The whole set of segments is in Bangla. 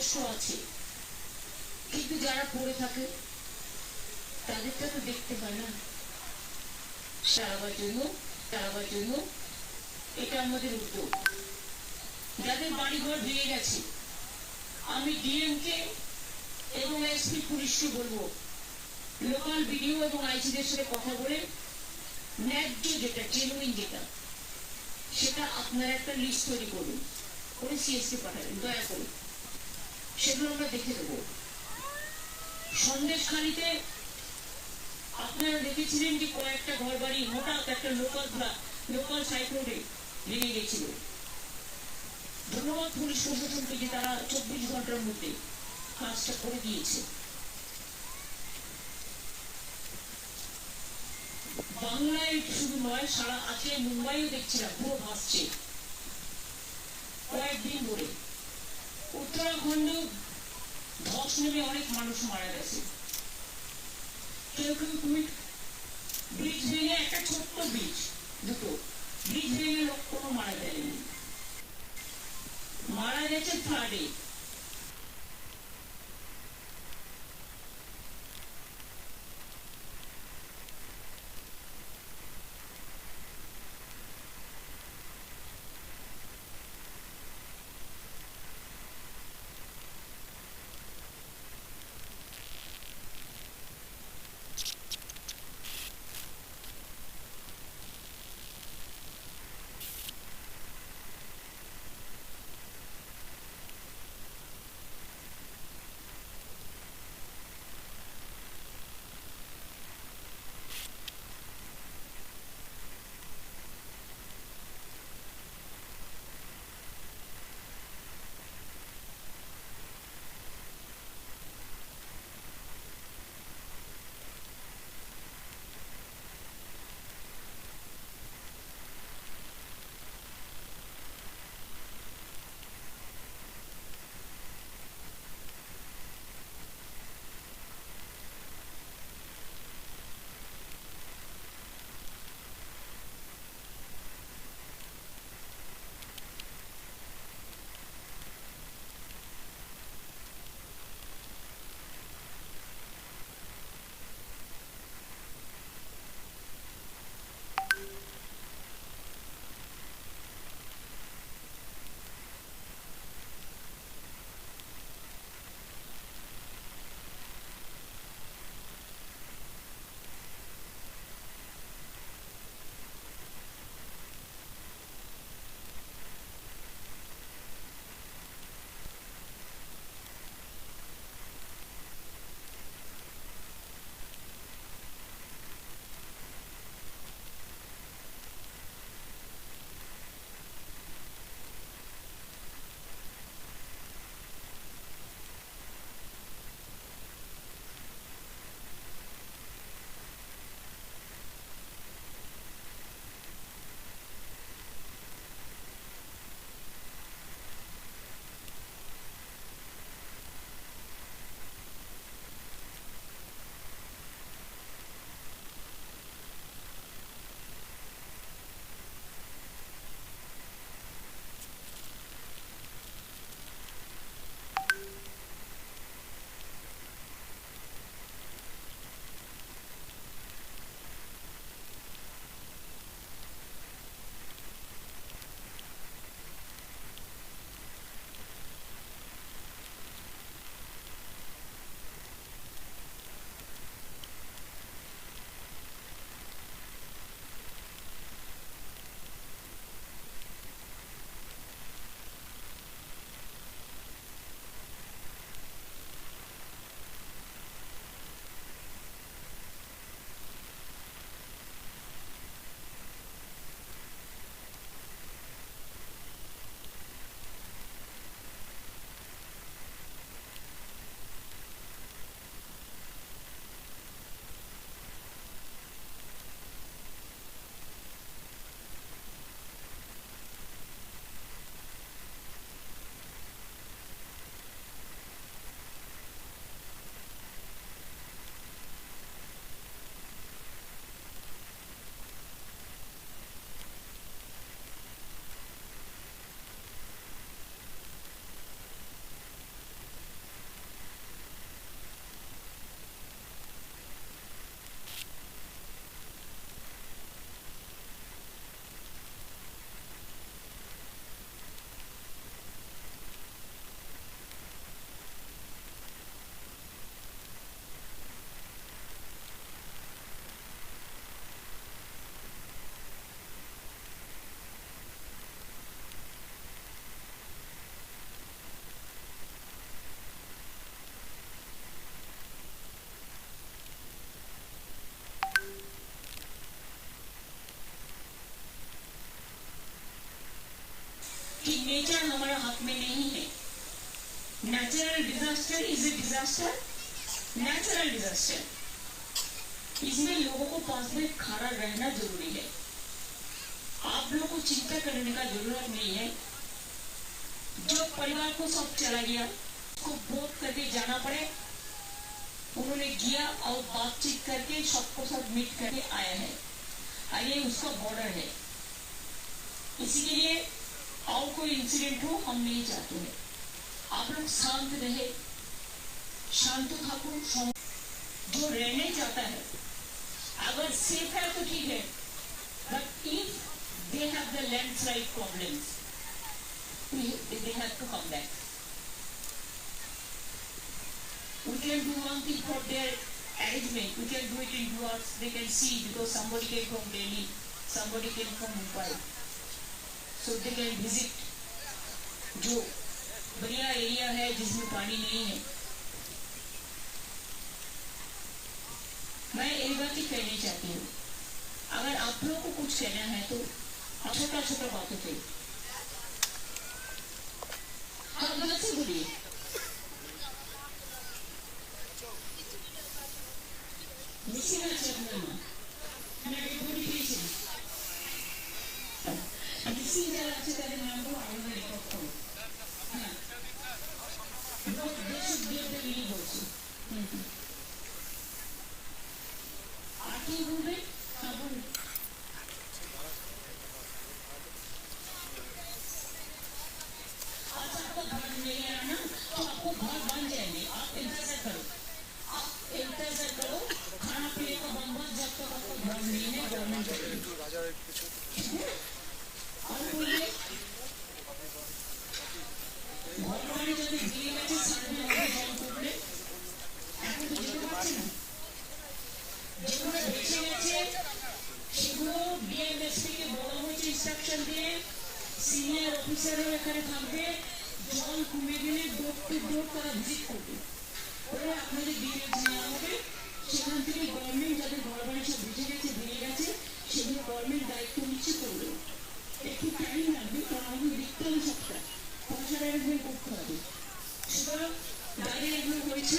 কষ্ট আছে। কিন্তু যারা পড়ে থাকে, তাদেরটা তো দেখতে হয় না। সারাবার জন্য জন্য, এটা আমাদের উদ্যোগ। যাদের বাড়িঘর গেছে, আমি ডিএমকে এবং এসপি পুলিশকে বলব, লোকাল বিডিও এবং আইসিদের সাথে কথা বলে ন্যায্য যেটা জেনুইন যেটা, সেটা আপনারা একটা লিস্ট তৈরি করুন। করে সিএসকে পাঠাবেন, দয়া করে। সেগুলো আমরা দেখে দেবো সন্দেশখালিতে আপনারা দেখেছিলেন যে কয়েকটা ঘর বাড়ি হঠাৎ একটা লোকাল লোকাল সাইড রোডে ভেঙে গেছিল। ধন্যবাদ পুলিশ প্রশাসনকে যে তারা চব্বিশ ঘণ্টার মধ্যে কাজটা করে দিয়েছে। বাংলায় শুধু নয়, সারা আজকে মুম্বাইও দেখছিলাম, পুরো ভাসছে। কয়েকদিন ধরে। উত্তরাখণ্ড ধস নেমে অনেক মানুষ মারা গেছে। কেউ কেউ তুমি ব্রিজ ভেঙে একটা ছোট্ট ব্রিজ দুটো ব্রিজ ভেঙে লোক কোনো মারা যায়নি মারা গেছে ফ্লাডে नेचर हमारे हक में नहीं है। Natural disaster is a disaster natural disaster इसमें लोगों को पास में खड़ा रहना ज़रूरी है। आप लोगों को चिंता करने का ज़रूरत नहीं है। जो परिवार को सब चला गया, उसको बोध करके जाना पड़े। उन्होंने गया और बातचीत करके सबको सब मीट करके आया है। और ये उसका बॉर्डर है। इसीलिए और कोई इंसिडेंट हो हम नहीं चाहते हैं आप लोग शांत रहे शांत ठाकुर जो रहने चाहता है अगर सेफ़ है तो ठीक है but if they have the landslide problems they have to come back we can do one thing for their arrangement we can do it in two hours they can see because somebody came from delhi somebody came from mumbai so they can जो बढ़िया एरिया है जिसमें पानी नहीं है। मैं एक बात ही कहनी चाहती हूँ। अगर आप लोगों को कुछ कहना है तो छोटा छोटा बातों पे সিনিয়র অফিসারও এখানে থাকবে জল কমে গেলে ডোর টু আপনাদের ডিটেলস নেওয়া সেখান থেকে গভর্নমেন্ট যাদের ঘর বাড়ি সব ভিজে গেছে ভেঙে গেছে সেগুলো গভর্নমেন্ট দায়িত্ব নিচ্ছে করবে একটু টাইম লাগবে কারণ আমাদের দেখতে হবে সবটা পয়সার অ্যারেঞ্জমেন্ট করতে হবে সুতরাং বাইরে এগুলো হয়েছে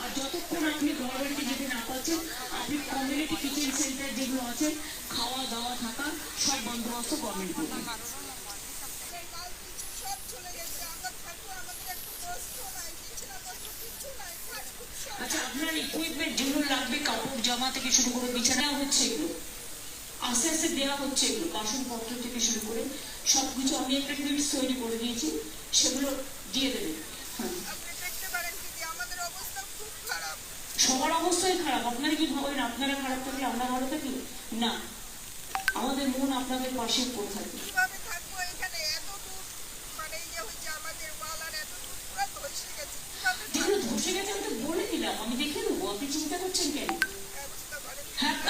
আর যতক্ষণ আপনি ঘর যেতে না পারছেন আপনি কমিউনিটি কিচেন সেন্টার যেগুলো আছে খাওয়া দাওয়া থাকা সব বন্দোবস্ত গভর্নমেন্ট করবে আচ্ছা আপনার ইকুইপমেন্ট যেগুলো থেকে শুরু করে বিছানা হচ্ছে এগুলো। আস্তে আস্তে দেওয়া হচ্ছে এগুলো বাসনপত্র থেকে শুরু করে সবকিছু আমি একটা লিস্ট তৈরি করে দিয়েছি সেগুলো দিয়ে দেবেন হ্যাঁ। সবার অবস্থাই খারাপ আপনারা কি ভাবেন? আপনারা খারাপ থাকলে আমরা ভালো থাকি? না। আমাদের মন আপনাদের পাশে পড়ে থাকে। মানে ইয়ে ধসে গেছে। যেগুলো ধসে গেছে আমি তো বলে দিলাম আমি দেখে নেব আপনি চিন্তা করছেন কেন?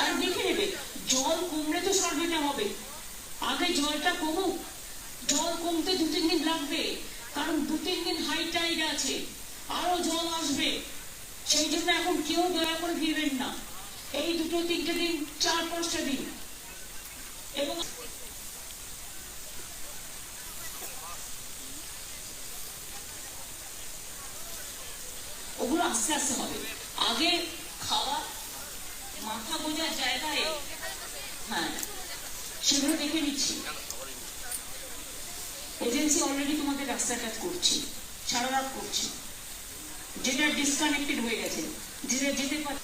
হ্যাঁ দেখে নেবে, জল কমলে তো সার্ভেটা হবে। আগে জলটা কমুক। জল কমতে দু তিন দিন লাগবে, কারণ দু তিন দিন হাই টাইড আছে, আরও জল আসবে। সেই জন্য এখন কেউ দয়া করে ভিড়বেন না। এই দুটো, তিনটে দিন, চার পাঁচটা দিন। এবং ওগুলো আস্তে আস্তে হবে। আগে খাওয়া মাথা গোজার জায়গায় হ্যাঁ সেগুলো দেখে নিচ্ছি। এজেন্সি অলরেডি তোমাদের রাস্তাটা করছি সারা রাত করছি। যেটা ডিসকানেক্টেড হয়ে গেছে, যেটা যেতে পার